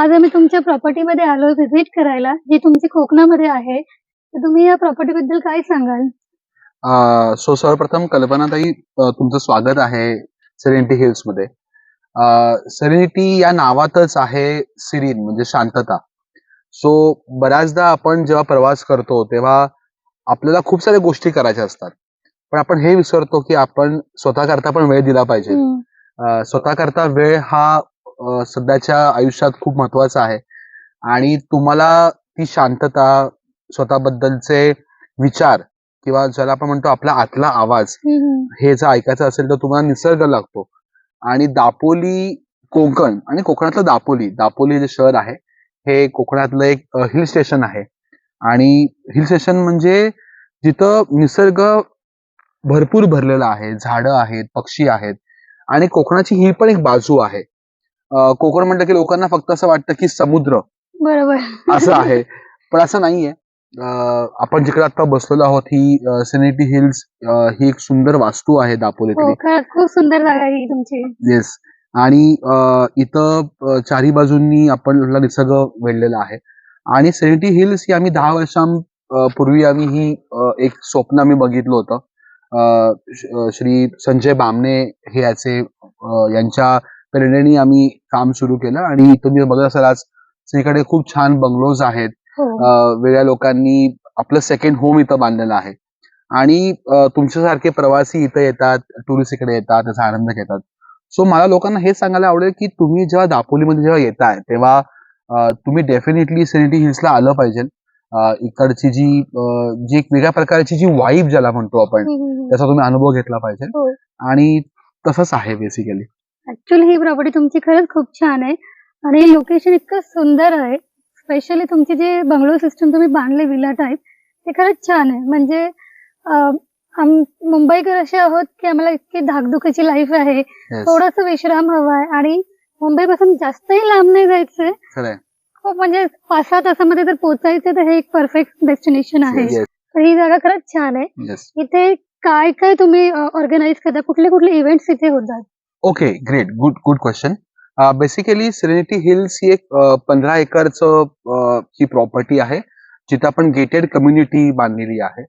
आज आम्ही तुमच्या प्रॉपर्टीमध्ये आलो व्हिजिट करायला जी तुमची कोकणामध्ये आहे. तर तुम्ही या प्रॉपर्टी बद्दल काय सांगाल? सो सर्वप्रथम कल्पनाताई अ, तुमचं स्वागत आहे सेरेनिटी हिल्समध्ये. सेरेनिटी या नावातच आहे सिरीन म्हणजे शांतता. सो बऱ्याचदा आपण जेव्हा प्रवास करतो तेव्हा आपल्याला खूप साऱ्या गोष्टी करायच्या असतात. पण आपण हे विसरतो की आपण स्वतःकरता पण वेळ दिला पाहिजे. हम्म. अ, स्वतःकरता वेळ हा सध्याच्या आयुष्यात खूप महत्त्वाचा आहे. आणि तुम्हाला ती शांतता स्वतःबद्दलचे विचार किंवा ज्याला आपण म्हणतो आपला आतला आवाज. हे जर ऐकायचं असेल तर तुम्हाला निसर्ग लागतो. आणि दापोली कोकण आणि कोकणातलं दापोली दापोली जे शहर आहे हे कोकणातलं एक हिल स्टेशन आहे. आणि हिल स्टेशन म्हणजे जिथं निसर्ग भरपूर भरलेला आहे. झाडं आहेत पक्षी आहेत आणि कोकणाची ही पण एक बाजू आहे. कोकण म्हटलं की लोकांना फक्त असं वाटतं की समुद्र. बरोबर. असं आहे. पण असं नाहीये. आपण जिकडे आता बसलेलो आहोत ही सेनेटी हिल्स ही एक सुंदर वास्तू आहे हो दापोलीतली खरंच खूप सुंदर जागा ही तुमची. येस आणि इथं चारी बाजूंनी आपल्याला निसर्ग वेढलेला आहे. आणि सेनेटी हिल्स ही आम्ही दहा वर्षांपूर्वी आम्ही ही एक स्वप्न आम्ही बघितलं होतं. श्री संजय बामणे हे याचे यांच्या प्रेरणेने आम्ही काम सुरू केलं आणि तुम्ही बघत असाल आज सगळीकडे खूप छान बंगलोज आहेत. हो. वेगळ्या लोकांनी आपलं सेकंड होम इथं बांधलेलं आहे. आणि तुमच्यासारखे प्रवासी इथं येतात टुरिस्ट इकडे येतात त्याचा आनंद घेतात. सो मला लोकांना हे सांगायला आवडेल की तुम्ही जेव्हा दापोलीमध्ये जेव्हा येताय तेव्हा तुम्ही डेफिनेटली सेनिटी हिल्सला आलं पाहिजे. इकडची जी जी एक वेगळ्या प्रकारची जी वाईब ज्याला म्हणतो आपण. त्याचा तुम्ही अनुभव घेतला पाहिजे. हो. आणि तसंच आहे बेसिकली ऍक्च्युली ही प्रॉपर्टी तुमची खरंच खूप छान आहे. आणि लोकेशन इतकं सुंदर आहे. स्पेशली तुमची जे बंगलो सिस्टम तुम्ही बांधले विला टाईप ते खरंच छान आहे. म्हणजे मुंबईकर असे आहोत की आम्हाला इतकी धाकधुकीची लाईफ आहे. थोडस विश्राम हवा आहे. आणि मुंबईपासून जास्तही लांब नाही जायचंय. खूप म्हणजे पाच सहा तासामध्ये जर पोहोचायचं तर हे एक परफेक्ट डेस्टिनेशन आहे. तर ही जागा खरंच छान आहे. इथे काय काय तुम्ही ऑर्गनाईज करता? कुठले कुठले इव्हेंट्स इथे होतात? Okay great good good question basically Serenity Hills ही एक पंधरा एकरचं अ, ही प्रॉपर्टी आहे जिथं आपण गेटेड कम्युनिटी बांधलेली आहे.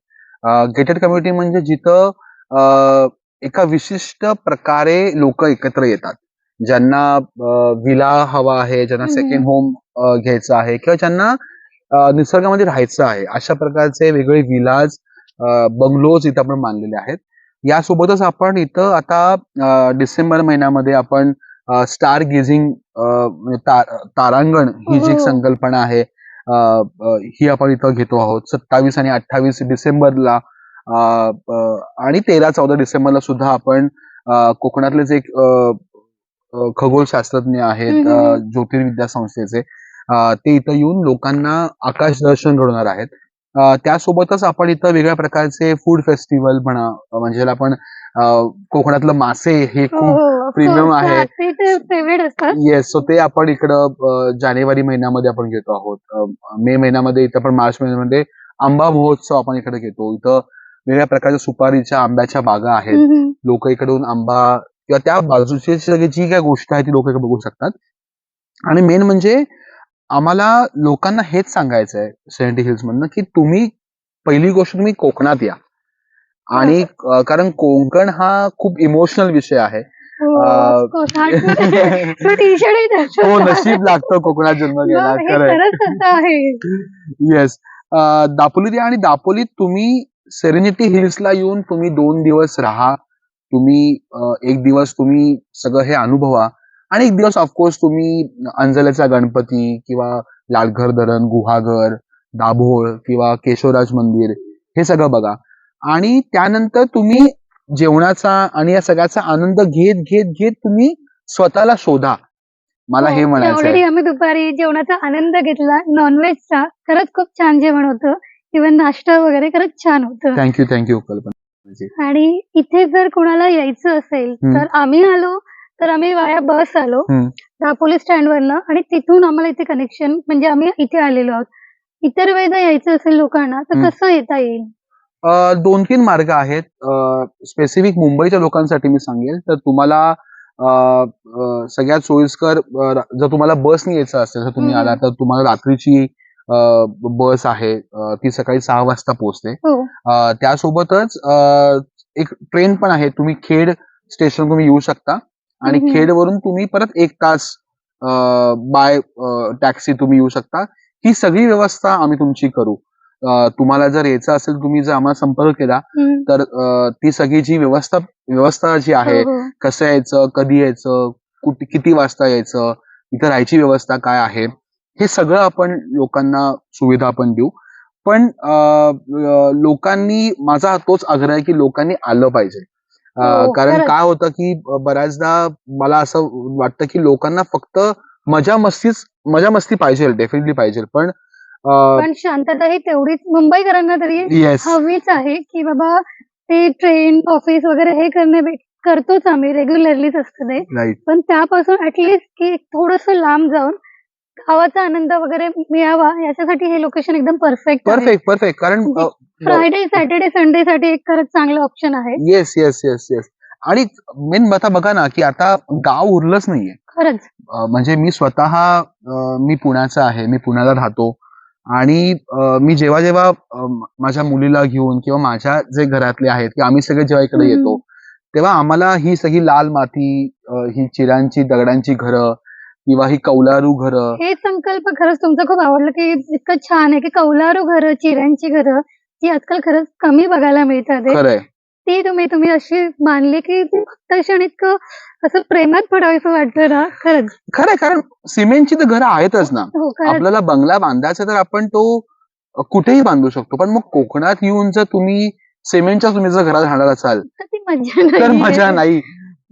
गेटेड कम्युनिटी म्हणजे जिथं अ, एका विशिष्ट प्रकारे लोक एकत्र येतात. ज्यांना विला हवा आहे ज्यांना. सेकंड होम घ्यायचं आहे किंवा ज्यांना अ, निसर्गामध्ये राहायचं आहे अशा प्रकारचे वेगवेगळे विलाज बंगलोज इथं आपण बांधलेले आहेत. यासोबतच आपण इथं आता डिसेंबर महिन्यामध्ये आपण स्टार गेझिंग तारांगण ही जी एक हो. संकल्पना आहे ही आपण इथं घेतो आहोत. सत्तावीस आणि अठ्ठावीस डिसेंबरला आणि तेरा चौदा डिसेंबरला सुद्धा आपण कोकणातलेच एक खगोलशास्त्रज्ञ आहेत ज्योतिर्विद्या संस्थेचे ते इथं येऊन लोकांना आकाश दर्शन घडवणार आहेत. त्यासोबतच आपण इथं वेगळ्या प्रकारचे फूड फेस्टिवल म्हणा म्हणजे ज्याला आपण कोकणातलं मासे हे हो खूप हो premium आहे. येस सो ते आपण इकडं जानेवारी महिन्यामध्ये आपण घेतो आहोत. मे महिन्यामध्ये इथं आपण मार्च महिन्यामध्ये आंबा महोत्सव आपण इकडे घेतो. इथं वेगळ्या प्रकारच्या सुपारीच्या आंब्याच्या बागा आहेत. लोक इकडून आंबा किंवा त्या बाजूची सगळी जी काय गोष्ट आहे ती लोक इकडे बघू शकतात. आणि मेन म्हणजे आम्हाला लोकांना हेच सांगायचं आहे सेव्हन्टी हिल्स मधनं की तुम्ही पहिली गोष्ट तुम्ही कोकणात या. आणि अ, कारण कोकण हा खूप इमोशनल विषय आहे. हो, अ, ही. नशीब लागतं कोकणात जन्म घ्यायला हे खरंय. खरंच तसं आहे. येस दापोलीत या आणि दापोलीत तुम्ही सेरेनिटी हिल्सला येऊन तुम्ही दोन दिवस राहा. तुम्ही अ, एक दिवस तुम्ही सगळं हे अनुभवा. आणि एक दिवस ऑफकोर्स तुम्ही अंजलेचा गणपती किंवा लालघर धरण गुहागर दाभोळ किंवा केशवराज मंदिर हे सगळं बघा. आणि त्यानंतर तुम्ही जेवणाचा आणि या सगळ्याचा आनंद घेत घेत घेत तुम्ही स्वतःला शोधा. मला हे म्हणायचं ऑलरेडी आहे आम्ही दुपारी जेवणाचा आनंद घेतला. नॉनव्हेजचा खरंच खूप छान जेवण होतं. इव्हन नाश्ता वगैरे खरंच छान होतं. थँक्यू थँक्यू कल्पना. आणि इथे जर कोणाला यायचं असेल. तर आम्ही आलो. तर आम्ही वाया बस आलो. दापोली स्टँड वरनं आणि तिथून आम्हाला इथे कनेक्शन म्हणजे आम्ही इथे आलेलो आहोत. इतर वेळेला यायचं असेल लोकांना तर. कसं येता येईल? दोन तीन मार्ग आहेत. स्पेसिफिक मुंबईच्या लोकांसाठी मी सांगेल. तर तुम्हाला सगळ्यात सोयीस्कर जर तुम्हाला बसने यायचं असेल तर तुम्ही. आला तर तुम्हाला रात्रीची बस आहे. ती सकाळी सहा वाजता पोहोचते. हो. त्यासोबतच एक ट्रेन पण आहे. तुम्ही खेड स्टेशन तुम्ही येऊ शकता. आणि. खेडवरून तुम्ही परत एक तास बाय टॅक्सी तुम्ही येऊ शकता ही सगळी व्यवस्था आम्ही तुमची करू तुम्हाला जर यायचं असेल तुम्ही जर आम्हाला संपर्क केला. तर ती सगळी जी व्यवस्था व्यवस्था जी आहे हो, हो. कसं यायचं कधी यायचं कुठे किती वाजता यायचं इथं राहायची व्यवस्था काय आहे हे सगळं आपण लोकांना सुविधा आपण देऊ पण लोकांनी माझा तोच आग्रह आहे की लोकांनी आलं पाहिजे कारण खरंच. काय होतं की बऱ्याचदा मला असं वाटतं की लोकांना फक्त मजा मस्तीच मजा मस्ती पाहिजे डेफिनेटली पाहिजे. पण पण शांतता ही तेवढीच मुंबईकरांना तरी हवीच आहे की बाबा ते ट्रेन ऑफिस वगैरे हे करणे करतोच आम्ही रेग्युलरलीच असतं ते. पण त्यापासून ऍटलिस्ट की थोडस लांब जाऊन गावाचा आनंद वगैरे मिळावा याच्यासाठी हे लोकेशन एकदम परफेक्ट परफेक्ट परफेक्ट कारण अं, फ्रायडे सॅटर्डे संडे साठी एक खरंच चांगलं ऑप्शन आहे. येस येस येस येस आणि मेन आता बघा ना की आता गाव उरलंच नाहीये. खरंच. अं, म्हणजे मी स्वतः अं, मी पुण्याचा आहे मी पुण्याला राहतो. आणि अं, मी जेव्हा जेव्हा अं, माझ्या मुलीला घेऊन किंवा माझ्या जे घरातले आहेत की आम्ही सगळे जेव्हा इकडे हम्म. येतो तेव्हा आम्हाला ही सगळी लाल माती अं, ही चिरांची दगडांची घरं किंवा ही कौलारू घरं हे संकल्प खरंच तुमचं खूप आवडलं की इतकं छान आहे की कौलारू घरं चिऱ्यांची घरं जी आजकाल खरंच कमी बघायला मिळतात आहे. खरंय. ती तुम्ही तुम्ही अशी बांधली की ती फक्त इतकं असं प्रेमात पडावंसं वाटतं ना? खरंच. खरंय कारण सिमेंटची तर घरं आहेतच ना. हो खरंच. आपल्याला बंगला बांधायचा तर आपण तो अ, कुठेही बांधू शकतो. पण मग कोकणात येऊन जर तुम्ही सिमेंटच्या तुम्ही जर घरात राहणार असाल तर ती मजा नाही तर मजा नाही.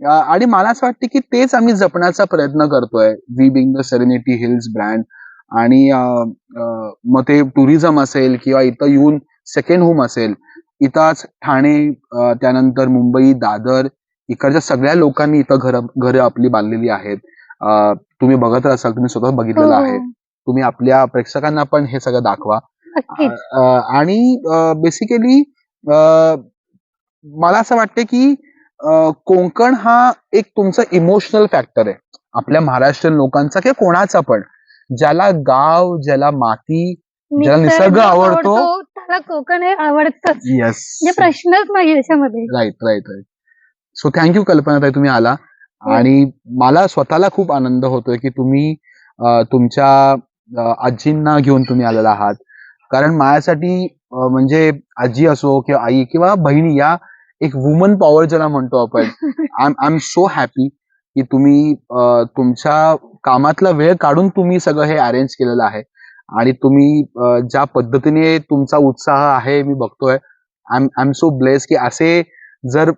अ, आणि मला असं वाटतं की तेच आम्ही जपण्याचा प्रयत्न करतोय. We being the Serenity Hills brand आणि अ, अ, मग ते टुरिझम असेल किंवा इथं येऊन सेकंड होम असेल इथंच ठाणे त्यानंतर मुंबई दादर इकडच्या सगळ्या लोकांनी इथं घर घरं आपली बांधलेली आहेत. तुम्ही बघत असाल तुम्ही स्वतः बघितलेलं आहे. हो. तुम्ही आपल्या प्रेक्षकांना पण हे सगळं दाखवा. आणि बेसिकली मला असं वाटतं की कोकण हा एक तुमचा इमोशनल फॅक्टर आहे. आपल्या महाराष्ट्रीयन लोकांचा किंवा कोणाचा पण. ज्याला गाव ज्याला माती ज्याला निसर्ग आवडतो. त्याला कोकण हे आवडतच. येस म्हणजे प्रश्नच नाही याच्यामध्ये. Right right right so thank you कल्पनाताई तुम्ही आला. आणि मला स्वतःला खूप आनंद होतोय की तुम्ही अ, तुमच्या आजींना घेऊन तुम्ही आलेला आहात. कारण माझ्यासाठी अ, म्हणजे आजी असो किंवा आई किंवा बहिणी या एक वुमन पॉवर ज्याला म्हणतो आपण. आय एम सो हॅपी की तुम्ही अ, तुमच्या कामातला वेळ काढून तुम्ही सगळं हे अरेंज केलेलं आहे. आणि तुम्ही ज्या पद्धतीने तुमचा उत्साह आहे मी बघतोय आय एम सो ब्लेस की असे जर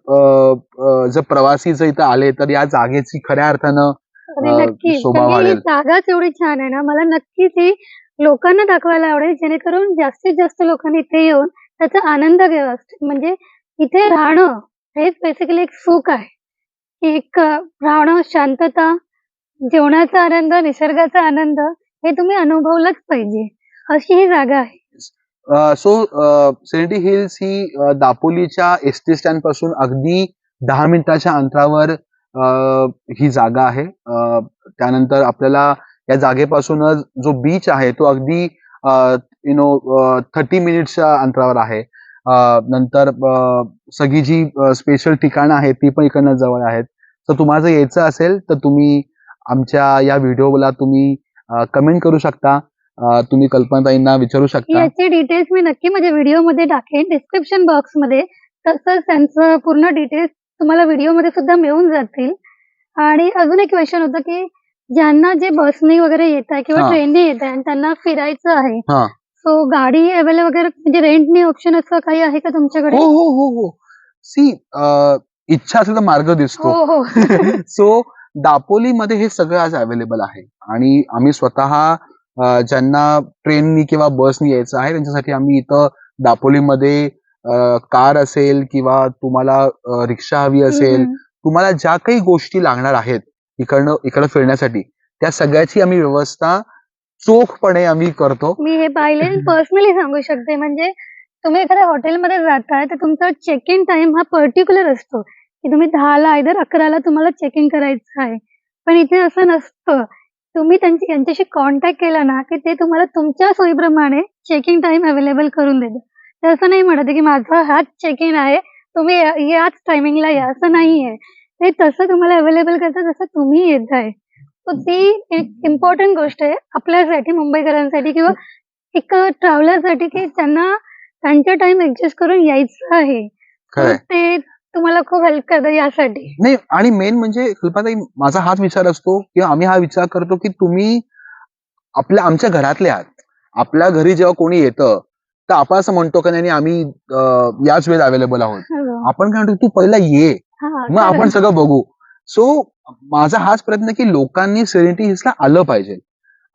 जर प्रवासी जर इथं आले तर या जागेची खऱ्या अर्थानं वाढेल. जागाच एवढी छान आहे ना? मला नक्कीच ही लोकांना दाखवायला आवडेल जेणेकरून जास्तीत जास्त लोकांनी इथे येऊन त्याचा आनंद घ्यावा. म्हणजे इथे राहणं हेच बेसिकली एक सुख आहे. एक राहणं शांतता जेवणाचा आनंद निसर्गाचा आनंद हे तुम्ही अनुभवलंच पाहिजे. अशी ही जागा आहे. सो सेरेनिटी हिल्स ही दापोलीच्या एस टी स्टँडपासून अगदी दहा मिनिटाच्या अंतरावर ही जागा आहे. त्यानंतर आपल्याला या जागेपासूनच जो बीच आहे तो अगदी यु नो थर्टी मिनिट्सच्या अंतरावर आहे. नंतर सगळी जी स्पेशल ठिकाणं आहेत ती पण इकडनं जवळ आहेत. तर तुम्हाला जर यायचं असेल तर तुम्ही आमच्या या व्हिडिओला तुम्ही कमेंट करू शकता. तुम्ही कल्पनाताईंना विचारू शकता. याचे डिटेल्स मी नक्की माझ्या व्हिडिओमध्ये टाकेन. डिस्क्रिप्शन बॉक्समध्ये तसंच त्यांचं पूर्ण डिटेल्स तुम्हाला व्हिडिओमध्ये सुद्धा मिळून जातील. आणि अजून एक क्वेश्चन होतं की ज्यांना जे बसने वगैरे येत आहे किंवा हा. ट्रेनने येत आहे आणि त्यांना फिरायचं आहे हा. सो गाडी अवेलेबल वगैरे म्हणजे रेंटने ऑप्शन असं काही आहे का तुमच्याकडे? हो हो हो हो. सी इच्छा असेल तर मार्ग दिसतो. हो हो. सो दापोलीमध्ये हे सगळं आज अवेलेबल आहे. आणि आम्ही स्वतः ज्यांना ट्रेननी किंवा बसनी यायचं आहे त्यांच्यासाठी आम्ही इथं दापोलीमध्ये कार असेल किंवा तुम्हाला रिक्षा हवी असेल. तुम्हाला ज्या काही गोष्टी लागणार आहेत इकडनं इकडं फिरण्यासाठी त्या सगळ्याची आम्ही व्यवस्था चोखपणे आम्ही करतो. मी हे पाहिले पर्सनली सांगू शकते. म्हणजे तुम्ही एखाद्या हॉटेलमध्ये जाताय तर तुमचा चेक इन टाइम हा पर्टिक्युलर असतो. की तुम्ही दहाला आयदर अकराला तुम्हाला चेक इन करायचं आहे. पण इथे असं नसतं. तुम्ही त्यांची यांच्याशी कॉन्टॅक्ट केला ना की ते तुम्हाला तुमच्या सोयीप्रमाणे चेकिंग टाइम अवेलेबल करून देतात. ते असं नाही म्हणत की माझा हाच चेक इन आहे तुम्ही या- याच टायमिंगला या असं नाहीये. ते तसं तुम्हाला अवेलेबल करतात जसं तुम्ही येत आहे. तर ती एक इम्पॉर्टंट गोष्ट आहे आपल्यासाठी मुंबईकरांसाठी किंवा एक ट्रॅव्हलरसाठी की त्यांना त्यांचा टाइम ऍडजस्ट करून यायचं आहे. ते तुम्हाला खूप हेल्प करतं यासाठी. नाही आणि मेन म्हणजे कल्पनाताई माझा हाच विचार असतो किंवा आम्ही हा विचार करतो की तुम्ही आपल्या आमच्या घरातले आहात. आपल्या घरी जेव्हा कोणी येतं तर आपण असं म्हणतो का नाही नाही, आम्ही अं, याच वेळेत अवेलेबल आहोत. हो. आपण काय म्हणतो तू पहिला ये. हा, मग आपण. सगळं बघू. सो माझा हाच प्रयत्न की लोकांनी सेरेनिटी हिल्सला आलं पाहिजे.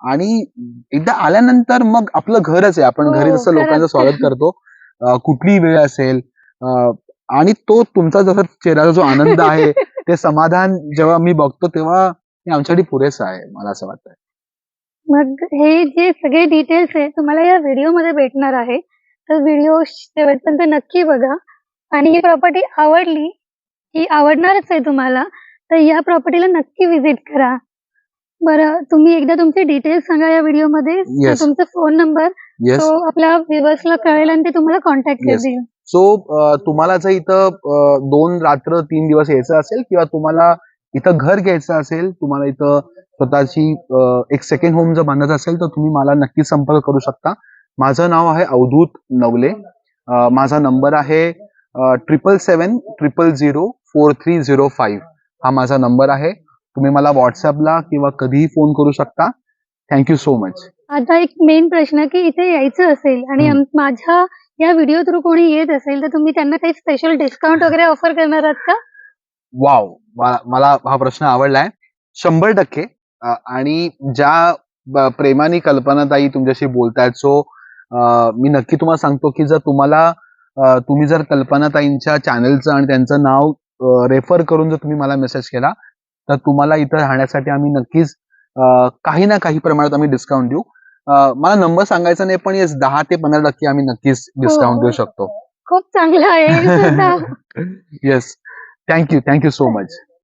आणि एकदा आल्यानंतर मग आपलं घरच आहे. आपण हो, घरी जसं खरंच. लोकांचं स्वागत करतो. अं, कुठलीही वेळ असेल अं, आणि तो तुमचा जसा चेहऱ्याचा जो आनंद आहे ते समाधान जेव्हा मी बघतो तेव्हा हे आमच्यासाठी पुरेसं आहे मला असं वाटतं मग हे जे सगळे डिटेल्स आहे तुम्हाला या व्हिडिओमध्ये भेटणार आहे. तर व्हिडिओ शेवटपर्यंत नक्की बघा. आणि ही प्रॉपर्टी आवडली ही आवडणारच आहे तुम्हाला तर या प्रॉपर्टीला नक्की व्हिजिट करा. बरं तुम्ही एकदा तुमचे डिटेल्स सांगा या व्हिडिओमध्ये. Yes. तुमचा फोन नंबर येस तो आपल्या व्ह्युअर्सला कळेल आणि ते तुम्हाला कॉन्टॅक्ट Yes. सो तुम्हाला जर इथं दोन रात्र तीन दिवस यायचं असेल किंवा तुम्हाला इथं घर घ्यायचं असेल तुम्हाला इथं स्वतःची एक सेकंड होम जर बांधायचं असेल तर तुम्ही मला नक्की संपर्क करू शकता. माझं नाव आहे अवधूत नवले. माझा नंबर आहे triple seven triple zero four three zero five हा माझा नंबर आहे. तुम्ही मला व्हॉट्सअपला किंवा कधीही फोन करू शकता. थँक्यू सो मच आता एक मेन प्रश्न की इथे यायचं असेल आणि माझ्या या व्हिडिओ थ्रू कोणी येत असेल तर तुम्ही त्यांना काही स्पेशल डिस्काउंट वगैरे ऑफर करणार आहात का? वाव मला हा प्रश्न आवडलाय. शंभर टक्के. आणि ज्या प्रेमाने कल्पनाताई तुमच्याशी बोलतायत सो मी नक्की तुम्हाला सांगतो की जर तुम्हाला तुम्ही जर कल्पनाताईंच्या चॅनलचं आणि त्यांचं नाव रेफर करून जर तुम्ही मला मेसेज केला तर तुम्हाला इथं राहण्यासाठी आम्ही नक्कीच काही ना काही प्रमाणात आम्ही डिस्काउंट देऊ. मला नंबर सांगायचा नाही पण येस दहा ते पंधरा टक्के आम्ही नक्कीच डिस्काउंट देऊ शकतो. खूप चांगलं आहे हे. Yes thank you thank you so much